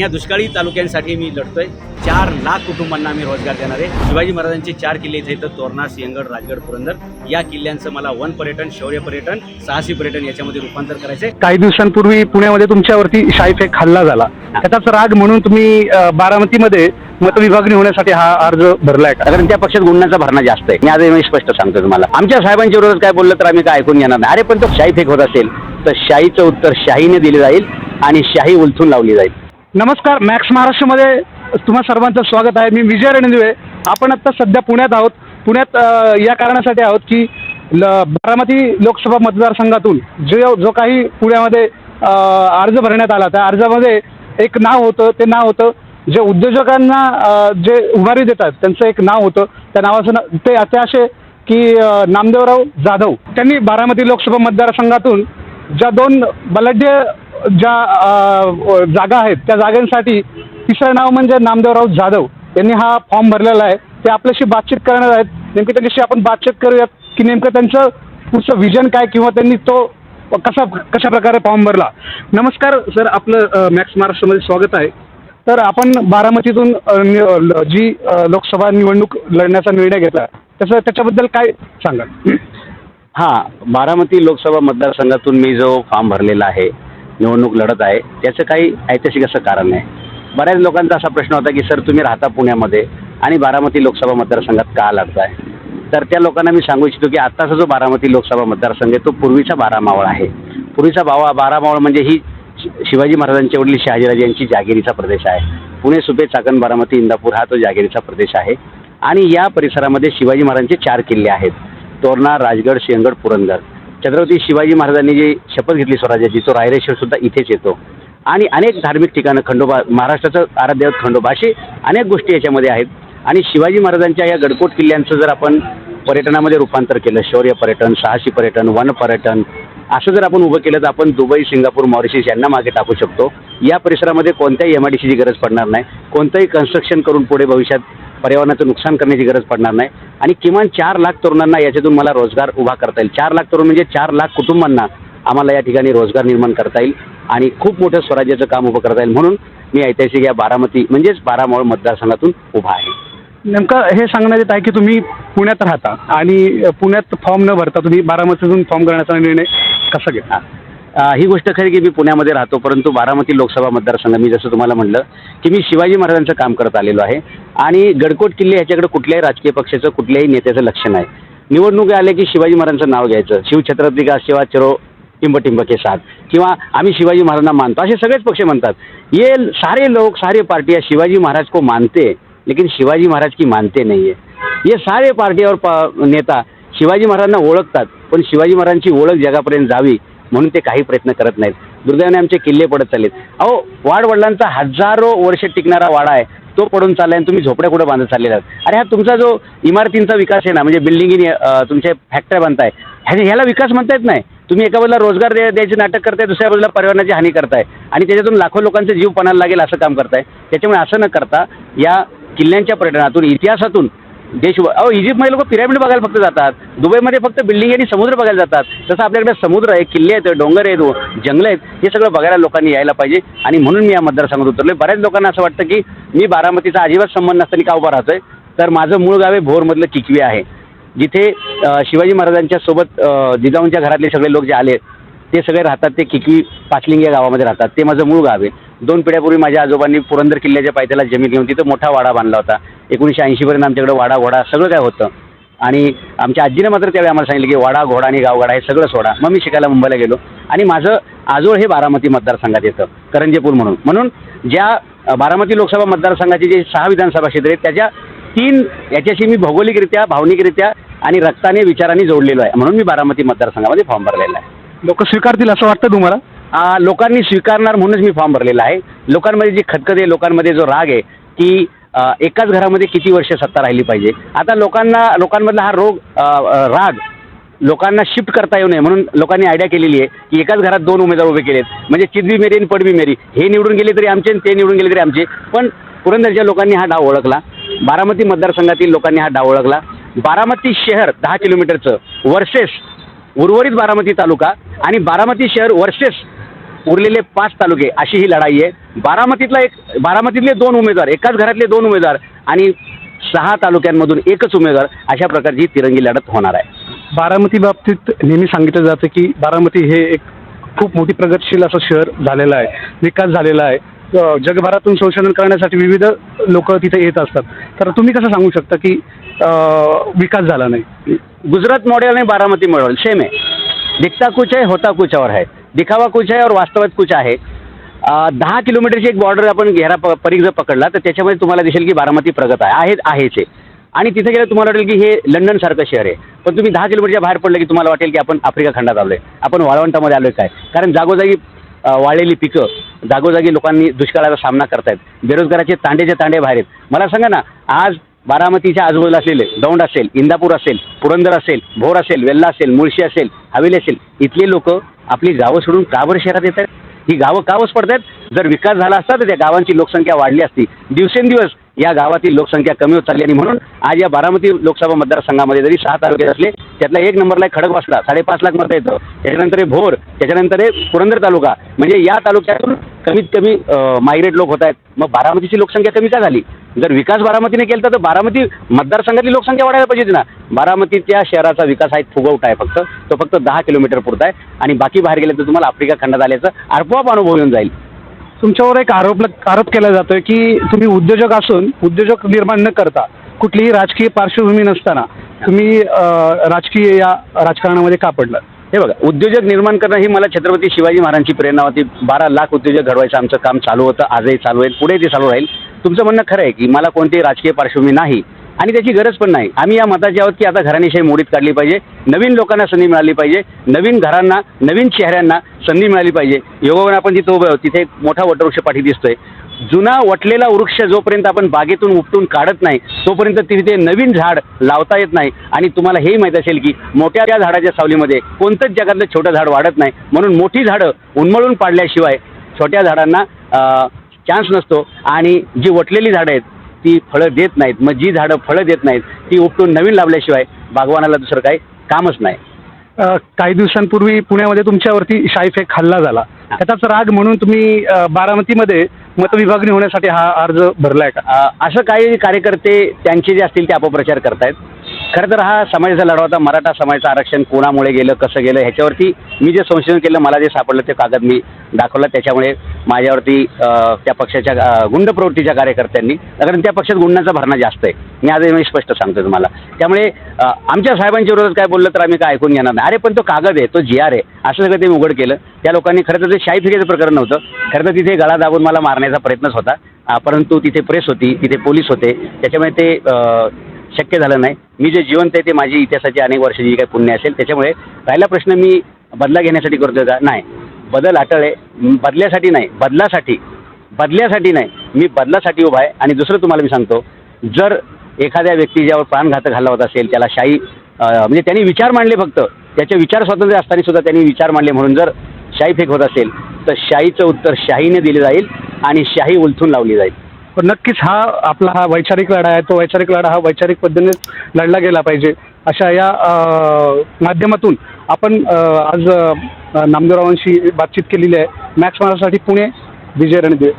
या दुष्काळी तालुक्यांसाठी मी लढतोय. चार लाख कुटुंबांना आम्ही रोजगार देणार आहे. शिवाजी महाराजांचे चार किल्ले इथे इथं तोरणा सिंहगड राजगड पुरंदर. या किल्ल्यांचं मला वन पर्यटन शौर्य पर्यटन साहसी पर्यटन याच्यामध्ये रूपांतर करायचंय. काही दिवसांपूर्वी पुण्यामध्ये तुमच्यावरती शाईफेक हल्ला झाला. त्याचाच राग म्हणून तुम्ही बारामतीमध्ये मतविभागणी होण्यासाठी हा अर्ज भरलाय का? कारण त्या पक्षात गुन्ह्याचा भरणा जास्त आहे. मी आज मी स्पष्ट सांगतो तुम्हाला. आमच्या साहेबांच्या विरोधात काय बोललं तर आम्ही काय ऐकून घेणार नाही. अरे पण तो शाही फेक होत असेल तर शाहीचं उत्तर शाहीने दिले जाईल आणि शाही उलथून लावली जाईल. नमस्कार मॅक्स महाराष्ट्रमध्ये तुम्हा सर्वांचं स्वागत आहे. मी विजय रणदिवे आपण आत्ता सध्या पुण्यात आहोत. पुण्यात या कारणासाठी आहोत की ल बारामती लोकसभा मतदारसंघातून जो जो काही पुण्यामध्ये अर्ज भरण्यात आला त्या अर्जामध्ये एक नाव होतं ते नाव होतं जे उद्योजकांना जे उभारी देतात त्यांचं एक नाव होतं. त्या नावाचं ना ते ते असे की नामदेवराव जाधव. त्यांनी बारामती लोकसभा मतदारसंघातून ज्या दोन बलाढ्य ज्या जागा आहेत त्या जागांसाठी तिसरं नाव म्हणजे नामदेवराव जाधव. यांनी हा फॉर्म भरलेला आहे. ते आपल्याशी बातचीत करणार आहेत. नेमकी त्यांच्याशी आपण बातचीत करूयात की नेमकं त्यांचं पुढचं विजन काय किंवा त्यांनी तो कसा कशा प्रकारे फॉर्म भरला. नमस्कार सर. आपलं मॅक्स महाराष्ट्रामध्ये स्वागत आहे. तर आपण बारामतीतून ल- जी लोकसभा निवडणूक लढण्याचा निर्णय घेतला. त्याचं त्याच्याबद्दल काय सांगाल? हां बारामती लोकसभा मतदारसंघातून मी जो फॉर्म भरलेला आहे निवडणूक लढत आहे. त्याचं काही ऐतिहासिक असं कारण नाही. बऱ्याच लोकांचा असा प्रश्न होता की सर तुम्ही राहता पुण्यामध्ये आणि बारामती लोकसभा मतदारसंघात का लढताय? तर त्या लोकांना मी सांगू इच्छितो की आत्ताचा जो बारामती लोकसभा मतदारसंघ आहे तो पूर्वीचा बारामावळ आहे. पूर्वीचा बावा बारामावळ म्हणजे ही शि- शिवाजी महाराजांचे वडील शहाजीराजे यांची जागिरीचा प्रदेश आहे. पुणे सुपे चाकण बारामती इंदापूर हा तो जागिरीचा प्रदेश आहे. आणि या परिसरामध्ये शिवाजी महाराजांचे चार किल्ले आहेत. तोरणा राजगड सिंहगड पुरंदर. छत्रपती शिवाजी महाराजांनी जी शपथ घेतली स्वराज्याची तो रायरेश्वर सुद्धा इथेच येतो. आणि अनेक धार्मिक ठिकाणं खंडोबा महाराष्ट्राचं आराध्यवत खंडोबा अशी अनेक गोष्टी याच्यामध्ये आहेत. आणि शिवाजी महाराजांच्या या गडकोट किल्ल्यांचं जर आपण पर्यटनामध्ये रूपांतर केलं शौर्य पर्यटन साहसी पर्यटन वन पर्यटन असं जर आपण उभं केलं तर आपण दुबई सिंगापूर मॉरिशस यांना मागे टाकू शकतो. या परिसरामध्ये कोणत्याही एम आय डी सीची गरज पडणार नाही. कोणतंही कन्स्ट्रक्शन करून पुढे भविष्यात पर्यावरणाचं नुकसान करण्याची गरज पडणार नाही. आणि किमान चार लाख तरुणांना याच्यातून मला रोजगार उभा करता येईल. चार लाख तरुण म्हणजे चार लाख कुटुंबांना आम्हाला या ठिकाणी रोजगार निर्माण करता येईल आणि खूप मोठं स्वराज्याचं काम उभं करता येईल म्हणून मी ऐतिहासिक या बारामती म्हणजेच बारामोळ मतदारसंघातून उभा आहे. नेमकं हे सांगण्यात येत आहे की तुम्ही पुण्यात राहता आणि पुण्यात फॉर्म न भरता तुम्ही बारामतीतून फॉर्म करण्याचा निर्णय कसा घेतला अ, ही गोष्ट खरी की मी पुण्यामध्ये राहतो परंतु बारामती लोकसभा मतदारसंघ मी जसं तुम्हाला म्हटलं की मी शिवाजी महाराजांचं काम करत आलेलो आहे. आणि गडकोट किल्ले ह्याच्याकडे कुठल्याही राजकीय पक्षाचं कुठल्याही नेत्याचं लक्ष नाही. निवडणूक आले की शिवाजी महाराजांचं नाव घ्यायचं. शिवछत्रपती का शिवा चिरो टिंब के साथ. किंवा आम्ही शिवाजी महाराजांना मानतो. असे सगळेच पक्ष म्हणतात. ये सारे लोग सारे पार्टियां शिवाजी महाराज को मानते लेकिन शिवाजी महाराज की मानते नाही आहे ये सारे पार्टी और प- नेता शिवाजी महाराजांना ओळखतात पण शिवाजी महाराजांची ओळख जगापर्यंत जावी म्हणून ते काही प्रयत्न करत नाहीत. दुर्दैवाने आमचे किल्ले पडत चाललेत. अहो वाडवडिलांचा हजारो वर्ष टिकणारा वाडा आहे. तो पडून चालला आणि तुम्ही झोपड्या कुठं बांधत चाललेला आहात? अरे हा तुमचा जो इमारतींचा विकास आहे ना म्हणजे बिल्डिंगी तुमच्या फॅक्टऱ्या बांधताय ह्या ह्याला विकास म्हणता येत नाही. तुम्ही एका बाजूला रोजगार द्या द्यायचे नाटक करताय दुसऱ्या बाजूला पर्यावरणाची हानी करताय. आणि त्याच्यातून लाखो लोकांचे जीव पणाला लागेल असं काम करताय. त्याच्यामुळे असं न करता या किल्ल्यांच्या पर्यटनातून इतिहासातून देश अहो इजिप्तमध्ये लोक पिरामिड बघायला फक्त जातात. दुबईमध्ये फक्त बिल्डिंग आणि समुद्र बघायला जातात. तसं आपल्याकडे समुद्र आहे किल्ले आहेत डोंगर आहेत जंगल आहेत हे सगळं बघायला लोकांनी यायला पाहिजे. आणि म्हणून मी या मतदारसंघात उतरलो बऱ्याच लोकांना असं वाटतं की मी बारामतीचा अजिबात संबंध नसताना का उभा आहे तर माझं मूळ गाव आहे भोरमधलं किकवी आहे. जिथे शिवाजी महाराजांच्या सोबत जिजाऊंच्या घरातले सगळे लोक जे आले ते सगळे राहतात ते किकवी पाचलिंग या गावामध्ये राहतात. ते माझं मूळ गाव आहे. दोन पिढ्यापूर्वी माझ्या आजोबांनी पुरंदर किल्ल्याच्या पायथ्याला जमीन घेऊन तिथं मोठा वाडा बांधला होता. एकोणीसशे ऐंशीपर्यंत आमच्याकडे वाडा घोडा सगळं काय होतं. आणि आमच्या आजीने मात्र त्यावेळी आम्हाला सांगितलं की वाडा घोडा आणि गावगाडा हे सगळं सोडा. मग मी शिकायला मुंबईला गेलो. आणि माझं आजोळ हे बारामती मतदारसंघात येतं करंजेपूर म्हणून. म्हणून ज्या बारामती लोकसभा मतदारसंघाचे जे सहा विधानसभा क्षेत्र आहेत त्याच्या तीन याच्याशी मी भौगोलिकरित्या भावनिकरित्या आणि रक्ताने विचाराने जोडलेलो आहे. म्हणून मी बारामती मतदारसंघामध्ये फॉर्म भरलेला आहे. लोक स्वीकारतील असं वाटतं तुम्हाला? लोकांनी स्वीकारणार म्हणूनच मी फॉर्म भरलेला आहे. लोकांमध्ये जी खतखत आहे लोकांमध्ये जो राग आहे की एकाच घरामध्ये किती वर्ष सत्ता राहिली पाहिजे? आता लोकांना लोकांमधला हा रोग राग लोकांना शिफ्ट करता येऊ नये म्हणून लोकांनी आयडिया केलेली आहे की एकाच घरात दोन उमेदवार उभे केलेत. म्हणजे चिदवी मेरी आणि पडवी मेरी. हे निवडून गेले तरी आमचे ते निवडून गेले तरी आमचे. पण पुरंदरच्या लोकांनी हा डाव ओळखला. बारामती मतदारसंघातील लोकांनी हा डाव ओळखला. बारामती शहर दहा किलोमीटरचं वर्सेस उर्वरित बारामती तालुका आणि बारामती शहर वर्सेस उरलेले पाच तालुके अशी ही लढाई आहे. बारामतीतला एक बारामतीतले दोन उमेदवार एकाच घरातले दोन उमेदवार आणि सहा तालुक्यांमधून एकच उमेदवार अशा प्रकारची तिरंगी लढत होणार आहे. बारामती बाबतीत नेहमी सांगितलं जातं की बारामती हे एक खूप मोठी प्रगतशील असं शहर झालेलं आहे विकास झालेला आहे. जगभरातून संशोधन करण्यासाठी विविध लोक तिथे येत असतात. तर तुम्ही कसं सांगू शकता की विकास झाला नाही? गुजरात मॉडेल आणि बारामती मॉडेल सेम आहे. दिखता कुछ है होता कुछ और है. दिखावा कुछ आहे और वास्तवात कुछ आहे. दहा किलोमीटरची एक बॉर्डर आपण घेरा प परीघ जर पकडला तर त्याच्यामध्ये तुम्हाला दिसेल की बारामती प्रगत आहे. आहेच. आहे आणि तिथे गेलं तुम्हाला वाटेल की हे लंडनसारखं शहर आहे. पण तुम्ही दहा किलोमीटरच्या बाहेर पडलं की तुम्हाला वाटेल की आपण आफ्रिका खंडात आलो आहे आपण वाळवंटामध्ये आलो आहे काय? कारण जागोजागी वाळलेली पिकं जागोजागी लोकांनी दुष्काळाचा सामना करतायत. बेरोजगाराचे तांडेचे तांडे बाहेर आहेत. मला सांगा ना आज बारामतीच्या आजूबाजूला असलेले दौंड असेल इंदापूर असेल पुरंदर असेल भोर असेल वेल्ला असेल मुळशी असेल हवेली असेल इथले लोक आपली गावं सोडून का बरं शहरात येत आहेत? ही गावं का वस पडतात जर विकास झाला असता तर त्या गावांची लोकसंख्या वाढली असती. दिवसेंदिवस या गावातील लोकसंख्या कमी होत चालली आणि म्हणून आज या बारामती लोकसभा मतदारसंघामध्ये जरी सहा तालुके असले त्यातला एक नंबरला खडक खडकवासला साडेपाच लाख मतं येतं. त्याच्यानंतर आहे भोर त्याच्यानंतर आहे पुरंदर तालुका. म्हणजे या तालुक्यातून कमीत कमी मायग्रेट लोक होत आहेत. मग बारामतीची लोकसंख्या कमी का झाली? जर विकास बारामतीने केला तर बारामती मतदारसंघातली लोकसंख्या वाढायला पाहिजे ना. बारामतीच्या शहराचा विकास हा एक फुगवटा आहे फक्त. तो फक्त दहा किलोमीटर पुरता आहे. आणि बाकी बाहेर गेले तर तुम्हाला आफ्रिका खंडात आल्याचं आपोआप अनुभव येऊन जाईल. तुमच्यावर एक आरोप आरोप केला जातोय की तुम्ही उद्योजक असून उद्योजक निर्माण न करता कुठलीही राजकीय पार्श्वभूमी नसताना तुम्ही राजकीय या राजकारणामध्ये का पडलं हे बघा उद्योजक निर्माण करणं ही मला छत्रपती शिवाजी महाराजांची प्रेरणा होती. बारा लाख उद्योजक घडवायचं आमचं काम चालू होतं. आजही चालू आहे पुढे ते चालू राहील. तुमचं म्हणणं खरं आहे की मला कोणती राजकीय पार्श्वभूमी नाही आणि त्याची गरज पण नाही. आम्ही या मताचे आहोत की आता घराणेशाही मोडीत काढली पाहिजे. नवीन लोकांना संधी मिळाली पाहिजे. नवीन घरांना नवीन चेहऱ्यांना संधी मिळाली पाहिजे. योगावर आपण जिथे उभे आहोत तिथे एक मोठा वटवृक्ष पाठी दिसतोय. जुना वटलेला वृक्ष जोपर्यंत आपण बागेतून उपटून काढत नाही तोपर्यंत तिथे नवीन झाड लावता येत नाही. आणि तुम्हाला हेही माहीत असेल की मोठ्या त्या झाडाच्या सावलीमध्ये कोणतंच जगातलं छोटं झाड वाढत नाही. म्हणून मोठी झाडं उन्मळून पाडल्याशिवाय छोट्या झाडांना चान्स नसतो. आणि जी वटलेली झाडं आहेत ती फळं देत नाहीत. मग जी झाडं फळं देत नाहीत ती उपटून नवीन लावल्याशिवाय बागवानाला दुसरं काही कामच नाही. अ, काही दिवसांपूर्वी पुण्यामध्ये तुमच्यावरती शाईफेक हल्ला झाला. त्याचाच राग म्हणून तुम्ही अ, बारामतीमध्ये मतविभागणी होण्यासाठी हा अर्ज भरलाय का? अ, असं काही कार्यकर्ते त्यांचे जे असतील ते अपप्रचार करतायत. खरं तर हा समाजाचा लढा होता. मराठा समाजाचं आरक्षण कोणामुळे गेलं कसं गेलं ह्याच्यावरती मी जे संशोधन केलं मला जे सापडलं ते कागद मी दाखवला. त्याच्यामुळे माझ्यावरती त्या पक्षाच्या गुंड प्रवृत्तीच्या कार्यकर्त्यांनी कारण त्या पक्षात गुंडांचा भरणा जास्त आहे. मी आजही मी स्पष्ट सांगतो तुम्हाला. त्यामुळे आमच्या साहेबांच्या विरोधात काय बोललं तर आम्ही काय ऐकून घेणार नाही. अरे पण तो कागद आहे तो जी आर आहे. असं सगळं ते मी उघड केलं. त्या लोकांनी खरं तर ते शाही फिरेचं प्रकरण नव्हतं. खरं तर तिथे गळा दाबून मला मारण्याचा प्रयत्नच होता. परंतु तिथे प्रेस होती तिथे पोलीस होते. त्याच्यामुळे ते शक्य झालं नाही. मी जे जिवंत आहे ते माझी इतिहासाची अनेक वर्षाची जी काही पुण्य असेल त्याच्यामुळे राहिला प्रश्न मी बदला घेण्यासाठी करतोय का? नाही. बदल अटळ आहे. बदल्यासाठी नाही. बदलासाठी. बदल्यासाठी नाही. मी बदलासाठी उभा आहे. आणि दुसरं तुम्हाला मी सांगतो जर एखाद्या व्यक्ती ज्यावर प्राणघातक हल्ला होत असेल त्याला शाही म्हणजे त्यांनी विचार मांडले फक्त त्याचे विचार स्वातंत्र्य असताना सुद्धा त्यांनी विचार मांडले म्हणून जर शाही फेक होत असेल तर शाहीचं उत्तर शाहीने दिले जाईल आणि शाही उलथून लावली जाईल. पण नक्कीच हा आपला हा वैचारिक लढा आहे तो वैचारिक लढा हा वैचारिक पद्धतीने लढला गेला पाहिजे. अशा या माध्यमातून आपण आज नामदेवरावांशी बातचीत केलेली आहे. मॅक्स महाराजसाठी पुणे विजय रणदिवे